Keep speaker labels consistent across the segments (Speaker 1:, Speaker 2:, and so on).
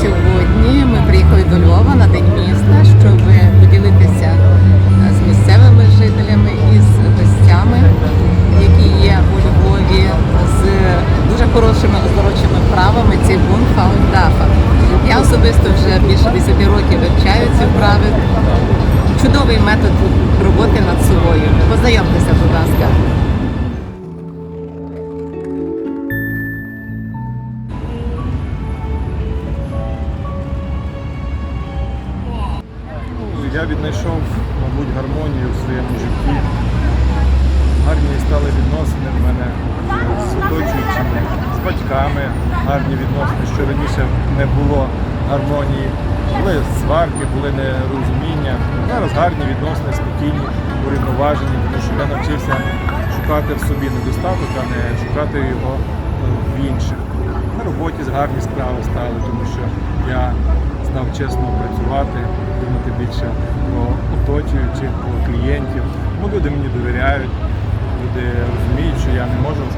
Speaker 1: Сьогодні ми приїхали до Львова на день міста, щоб поділитися е, з місцевими жителями і з гостями, які є у Львові з дуже хорошими оздоровчими вправами. Ці бун фаундафа. Я особисто вже більше 10 років вивчаю ці вправи. Чудовий метод
Speaker 2: Я віднайшов, мабуть, гармонію в своєму житті. Гарні стали відносини в мене з оточуючими, з батьками, гарні відносини, що раніше не було гармонії. Були сварки, були нерозуміння. Зараз гарні відносини, спокійні, урівноважені, тому що я навчився шукати в собі недостаток, а не шукати його е, в інших. На роботі гарні справи стали, тому що я став чесно працювати, думати більше про оточуючих, про клієнтів. Бо люди мені довіряють, люди розуміють, що я не можу е,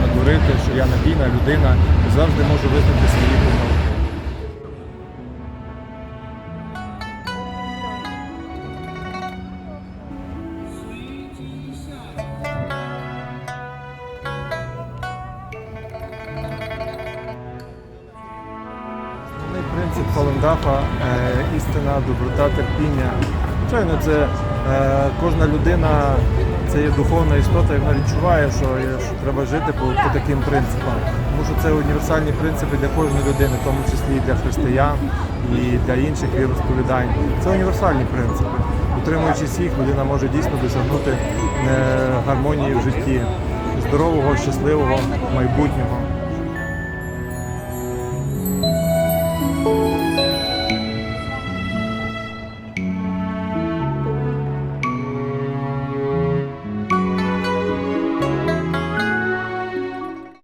Speaker 2: надурити, що я надійна людина завжди можу визнати свої принцип Фаландафа е, істина, доброта, терпіння. Звичайно, це е, кожна людина це є духовна істота, і вона відчуває, що, що треба жити по, по таким принципам. Тому що це універсальні принципи для кожної людини, в тому числі і для християн і для інших віросповідань. Це універсальні принципи. Утримуючись їх, людина може дійсно досягнути е, гармонії в житті, здорового, щасливого майбутнього.